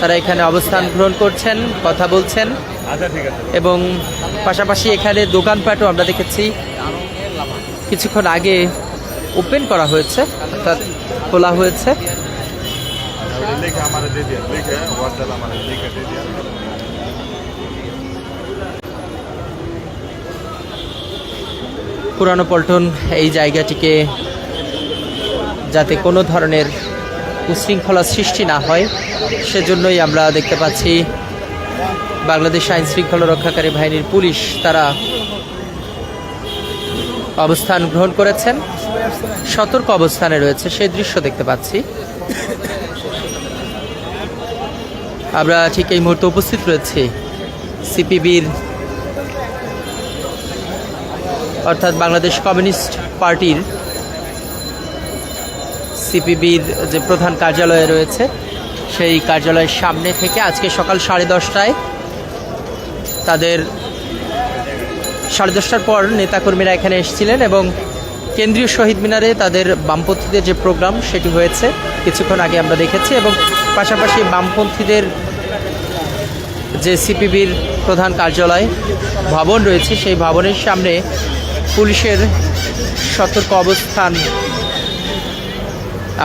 তারা এখানে অবস্থান গ্রহণ করছেন কথা বলছেন। আচ্ছা এবং পাশাপাশি এখানে দোকানপাটও আমরা দেখেছি। কিছুক্ষণ আগে ওপেন করা হয়েছে অর্থাৎ খোলা হয়েছে। পুরানো পল্টন এই জায়গাটিকে যাতে কোনো ধরনের উশৃঙ্খলা সৃষ্টি না হয়, সেজন্যই আমরা দেখতে পাচ্ছি বাংলাদেশ আইন শৃঙ্খলা রক্ষাকারী বাহিনীর পুলিশ তারা অবস্থান গ্রহণ করেছেন, সতর্ক অবস্থানে রয়েছে, সেই দৃশ্য দেখতে পাচ্ছি। আমরা ঠিক এই মুহূর্তে উপস্থিত রয়েছি সিপিবির অর্থাৎ বাংলাদেশ কমিউনিস্ট পার্টির সিপিবির যে প্রধান কার্যালয়ে রয়েছে, সেই কার্যালয়ের সামনে থেকে আজকে সকাল সাড়ে দশটায় তাদের সাড়ে দশটার পর নেতাকর্মীরা এখানে এসেছিলেন এবং কেন্দ্রীয় শহীদ মিনারে তাদের বামপন্থীদের যে প্রোগ্রাম, সেটি হয়েছে। কিছুক্ষণ আগে আমরা দেখেছি এবং পাশাপাশি বামপন্থীদের যে সিপিবির প্রধান কার্যালয় ভবন রয়েছে, সেই ভবনের সামনে পুলিশের সতর্ক অবস্থান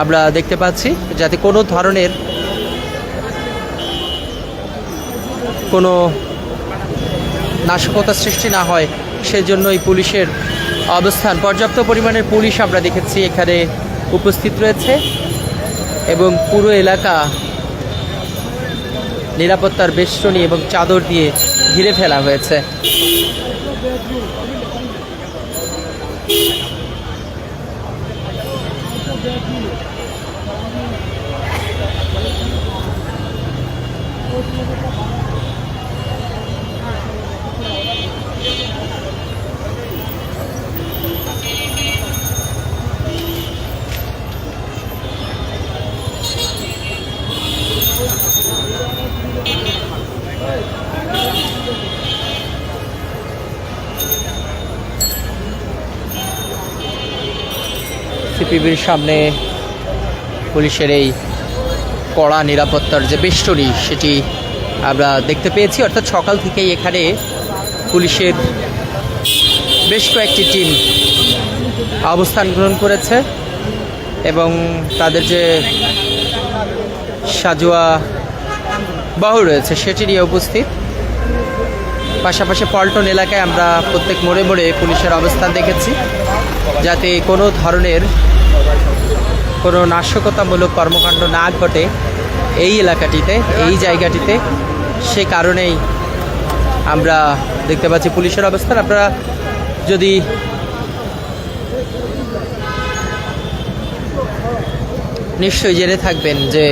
আমরা দেখতে পাচ্ছি যাতে কোনো ধরনের কোনো নাশকতা সৃষ্টি না হয়, সেজন্যই পুলিশের অবস্থান। পর্যাপ্ত পরিমাণের পুলিশ আমরা দেখেছি এখানে উপস্থিত রয়েছে এবং পুরো এলাকা নিরাপত্তার বেষ্টনী এবং চাদর দিয়ে ঘিরে ফেলা হয়েছে। Thank you. সিপিবির সামনে পুলিশের এই কড়া নিরাপত্তার যে বেষ্টনী, সেটি আমরা দেখতে পেয়েছি। অর্থাৎ সকাল থেকেই এখানে পুলিশের বেশ কয়েকটি টিম অবস্থান গ্রহণ করেছে এবং তাদের যে সাজোয়া বাহু রয়েছে, সেটি নিয়ে উপস্থিত। পাশাপাশি পল্টন এলাকায় আমরা প্রত্যেক মোড়ে মোড়ে পুলিশের অবস্থান দেখেছি, যাতে কোনো ধরনের কোনো নাশকতামূলক কর্মকাণ্ড না ঘটে এই এলাকাটিতে, এই জায়গাটিতে, সে কারণেই আমরা দেখতে পাচ্ছি পুলিশের অবস্থান। আপনারা যদি নিশ্চয়ই জেনে থাকবেন যে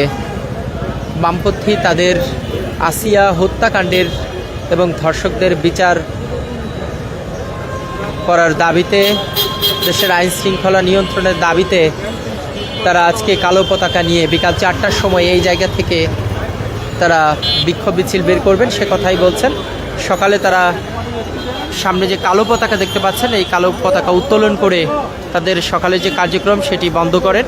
বামপন্থী তাদের আসিয়া হত্যাকাণ্ডের এবং ধর্ষকদের বিচার করার দাবিতে দেশের আইন শৃঙ্খলা নিয়ন্ত্রণের দাবিতে তারা আজকে কালো পতাকা নিয়ে বিকাল চারটার সময় এই জায়গা থেকে তারা বিক্ষোভ মিছিল বের করবেন, সে কথাই বলছেন। সকালে তারা সামনে যে কালো পতাকা দেখতে পাচ্ছেন, এই কালো পতাকা উত্তোলন করে তাদের সকালে যে কার্যক্রম, সেটি বন্ধ করেন।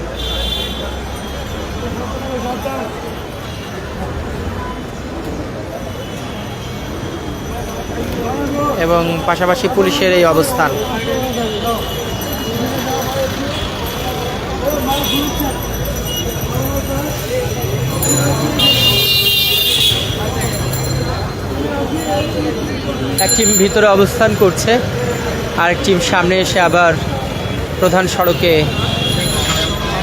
এবং পাশাপাশি পুলিশের এই অবস্থান। এক টিম ভিতরে অবস্থান করছে, আরেক টিম সামনে এসে আবার প্রধান সড়কে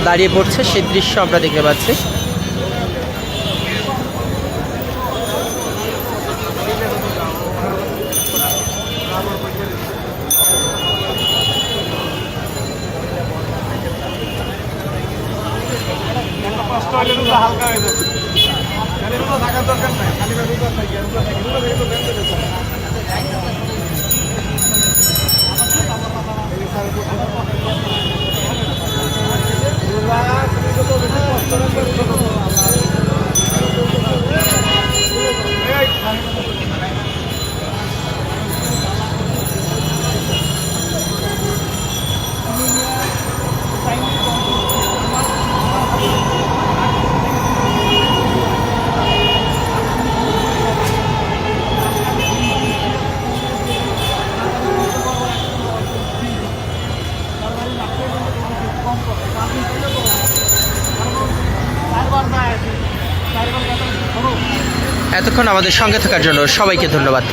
দাঁড়িয়ে পড়ছে। সে দৃশ্য আমরা দেখতে পাচ্ছি। হলে রোজা হালকা হয়ে যাবে খালি রোজা থাকার দরকার নাই খালি রোজা থাকি রোজা থাকি রোজা থেকে তো রোজা এতক্ষণ আমাদের সঙ্গে থাকার জন্য সবাইকে ধন্যবাদ।